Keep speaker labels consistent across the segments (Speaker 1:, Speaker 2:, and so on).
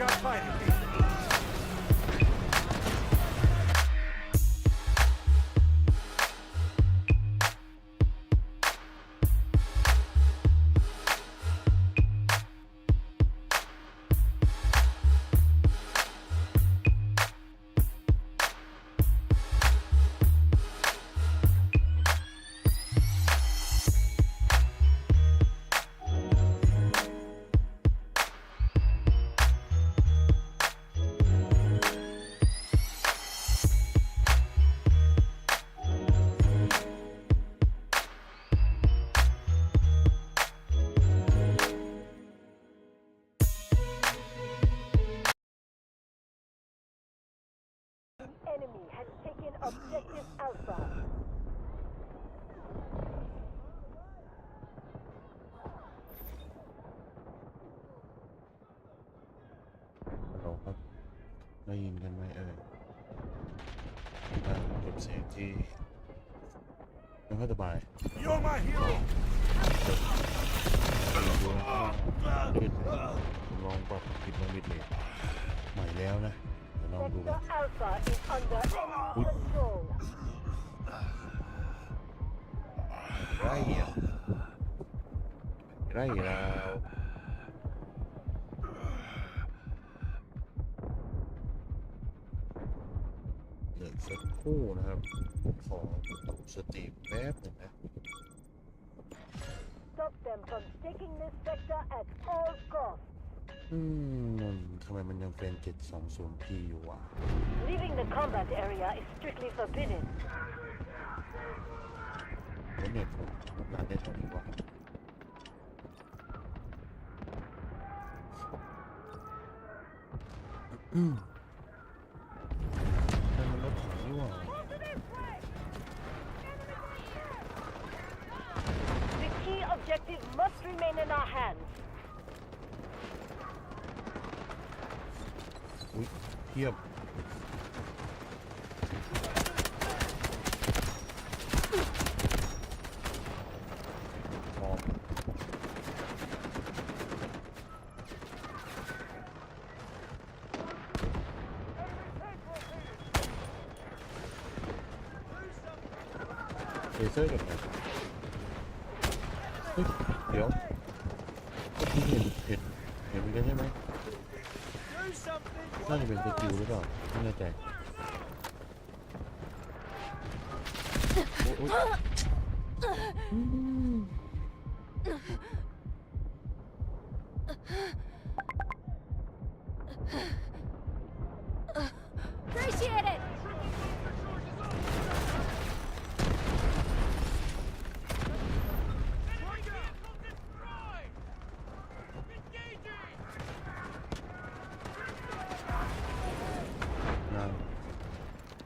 Speaker 1: got fighting. ที่ไม่ค่อยสบาย
Speaker 2: You're my hero.
Speaker 1: ลองดูนะลื่นลองปรับผิดมามิดเลยใหม่แล้วนะเดี๋ยวลองดูกั
Speaker 3: Sector
Speaker 1: น
Speaker 3: Alpha is under enemy control.
Speaker 1: ไรอะไรแล้วเหลื สักครู่นะครับ ขอตั้งสติแป๊บหนึงนะ
Speaker 3: Stop them from taking this sector at all costs.
Speaker 1: อืมทำไมมันยังเป็น 720p อยู่วะ
Speaker 3: Leaving the combat area is strictly forbidden.
Speaker 1: แล้วเน็ตผมนานได้เท่านี้วะอืม เทียบพร้อมเลเซอร์กับไหนเฮ้ยเดี๋ยวเมื่อกี้เห็นเห็นเห็นเหมือนกันใช่ไหม
Speaker 2: Do something.
Speaker 1: น่าจะเป็นสกิลหรือเปล่าไม่แน่ใจโอ้ย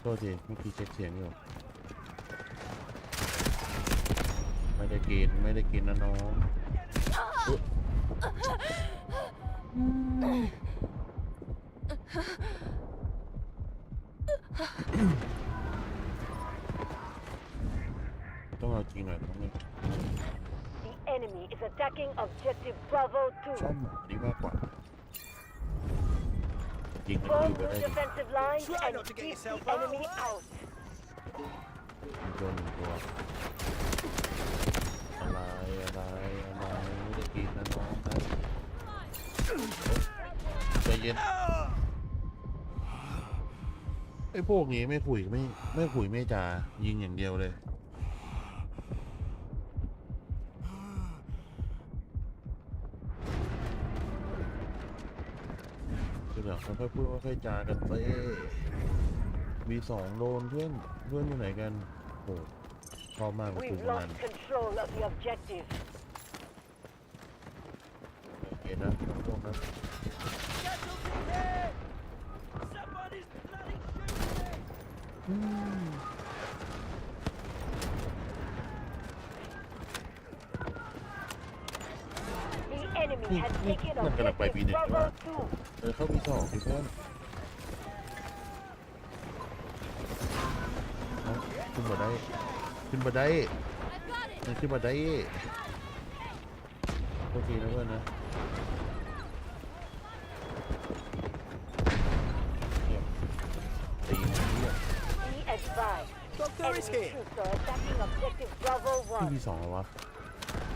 Speaker 1: ทษทีเมื่อกี้เช็คเสียงอยู่ ไม่ได้กินไม่ได้กินนะน้องอุ๊ยต้องเอาจริงหน่อยต้องไม่
Speaker 3: The enemy is attacking objective Bravo
Speaker 1: ชอบ
Speaker 3: 2.
Speaker 1: หมาดีมากกว่า ยิงมัน
Speaker 3: Form
Speaker 1: อยู่ไป
Speaker 3: new
Speaker 1: ได้ดิ
Speaker 3: defensive lines
Speaker 2: Try
Speaker 3: and
Speaker 2: not to get
Speaker 3: keep
Speaker 2: yourself
Speaker 3: the enemy out.
Speaker 1: มันโดนหนึ่งตัวอะไรอะไรอะไรไม่ได้กินนะน้องนะใจเย็นไอ้พวกนี้ไม่คุยไม่ไม่คุยไม่จายิงอย่างเดียวเลย คือแบบค่อยพูดค่อยจากันไปมีสองโดนเพื่อนเพื่อนอยู่ไหนกันโอ้ชอบมากกับกลุ่ม
Speaker 3: We've
Speaker 1: มัน
Speaker 3: lost control of the objective.
Speaker 1: เห็นนะพวกนั้น
Speaker 2: Casualty here. Somebody's bloody shooting me.
Speaker 3: The enemy has
Speaker 1: Hmm,
Speaker 3: taken
Speaker 1: not gonna fight
Speaker 3: objective
Speaker 1: me this
Speaker 3: Bravo
Speaker 1: one.
Speaker 3: 2.
Speaker 1: เออเข้าปีสองสิเพื่อนเอาขึ้นมาได้ ขึ้นมาได้
Speaker 4: I've got it!
Speaker 1: มันขึ้นมาได้โอเคนะเพื่อนนะเนี่ยตีมันเนี่ย
Speaker 3: Be advised.
Speaker 2: Doctor
Speaker 3: Enemy
Speaker 2: is here.
Speaker 3: troops are attacking objective Bravo
Speaker 1: ที่
Speaker 3: 1.
Speaker 1: ปีสองเหรอวะ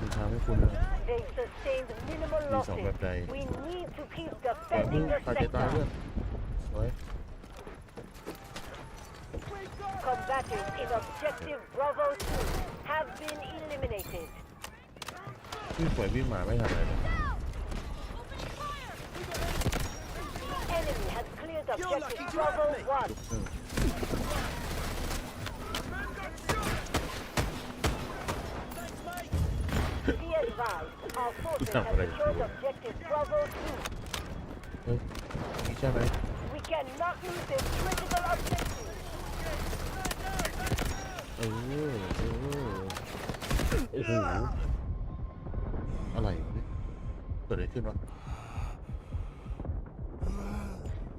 Speaker 1: มีทางไม่คุ้นเลย
Speaker 3: They sustained minimal
Speaker 1: These are
Speaker 3: losses.
Speaker 1: what they-
Speaker 3: We need to keep
Speaker 1: แต่เพิ่ง
Speaker 3: defending the
Speaker 1: ตัดใจตายเพื่อน
Speaker 3: sector.
Speaker 1: สวย
Speaker 3: Combatants in objective Bravo 2 have been eliminated.
Speaker 1: วิ่งสวยวิ่งมาไม่ทันอะไรเลย
Speaker 3: The enemy has cleared
Speaker 2: You're lucky
Speaker 3: objective
Speaker 2: to have
Speaker 3: Bravo
Speaker 2: me.
Speaker 3: 1.
Speaker 1: อืม
Speaker 2: Thanks,
Speaker 3: กูทำอะไรอยู่
Speaker 1: เฮ้ยนี่ใช่ไหมเออเออโอ้โหอะไรวะเนี่ยเกิดอะไรขึ้นวะ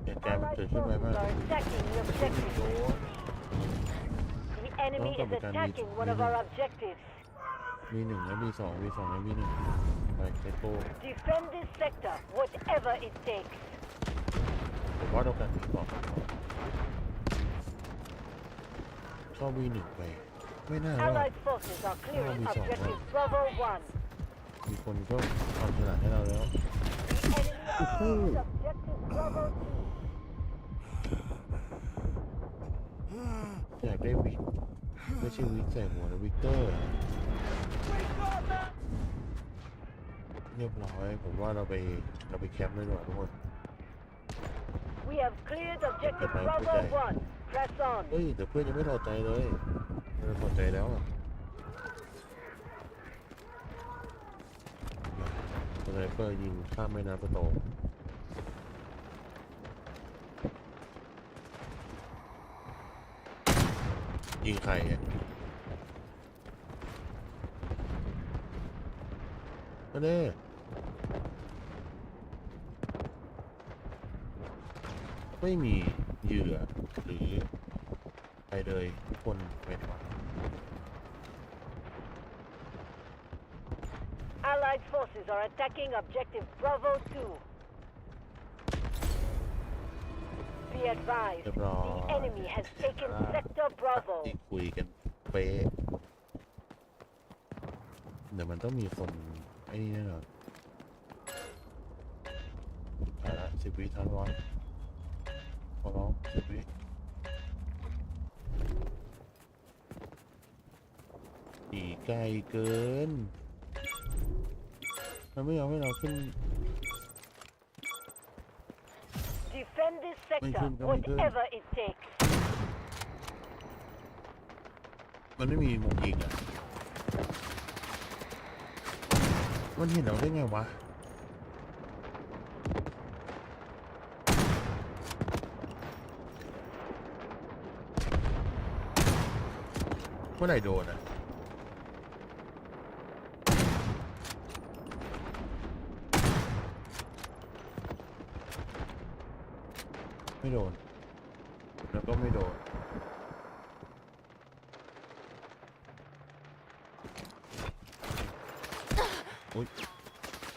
Speaker 1: เหตุการณ์มันเกิดขึ้นไวมากเลย
Speaker 3: The enemy is attacking one of our objectives.
Speaker 1: มีหนึ่งแล้วมีสองมีสองแล้วมีหนึ่ง ไปเซโก้
Speaker 3: Defend this sector, whatever it takes.
Speaker 1: ผมว่าต้องการมีสองเข้าวีหนึ่งไป ไม่น่ารอด
Speaker 3: Allied forces are clearing
Speaker 1: Oh, we saw
Speaker 3: objective Bravo 1.
Speaker 1: มีคนก็ทำขนาดให้เราแล้ว
Speaker 3: The enemy has seized objective Bravo
Speaker 1: อยากได้วิกไม่ใช่วิกใส่หัวนะวิกเตอร์
Speaker 2: We got that!
Speaker 1: เรียบร้อยผมว่าเราไปเราไปแคมป์เลยดีกว่าทุกคน
Speaker 3: 2. We have cleared objective
Speaker 1: Okay,
Speaker 3: Bravo
Speaker 1: okay.
Speaker 3: 1. Press on.
Speaker 1: เฮ้ยแต่เพื่อนยังไม่ถอดใจเลยเราถอดใจแล้วอะสไนเปอร์ยิงข้ามแม่น้ำสโตงยิงใครอะ นั่นเน่ไม่มีเหยื่อหรือไปเลยทุกคนไปถอย
Speaker 3: Allied forces are attacking objective Bravo 2. Be advised,
Speaker 1: Good boy.
Speaker 3: the enemy has taken
Speaker 1: Ah.
Speaker 3: sector Bravo.
Speaker 1: ที่คุยกันเป๊ะเดี๋ยวมันต้องมีคน ไอ้นี่แน่นอนไปละสิบวิทันร้อยขอร้องสิบวิอีไกลเกิน มันไม่ยอมให้เราขึ้น
Speaker 3: Defend this sector,
Speaker 1: good, come on, good.
Speaker 3: whatever it takes.
Speaker 1: มันไม่มีมุมยิงอะ มันเห็นเราได้ไงวะ เมื่อไหร่โดนอะ ไม่โดน แล้วก็ไม่โดน อ้ย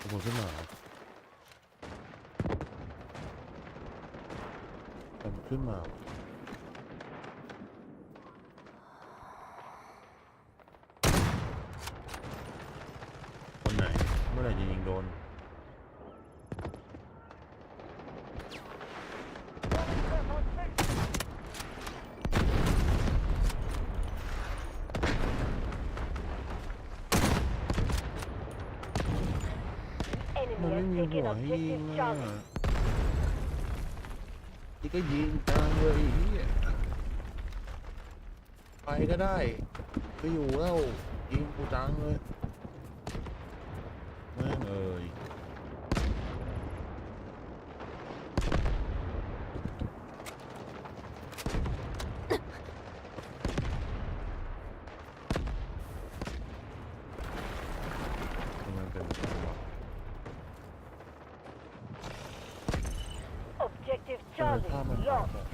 Speaker 1: ขโมยขึ้นมามันขึ้นมาว่ะคนไหน เมื่อไหร่จะยิงโดน มั นหัวให้ยิงอะนี่ก็ยิงกลางเลยไอ้เฮียไปก็ได้ไปอยู่แล้วยิงกูจังเลยแม่งเอ้ยทำไมเป็นแบบนี้วะ
Speaker 3: Objective
Speaker 1: ทำไ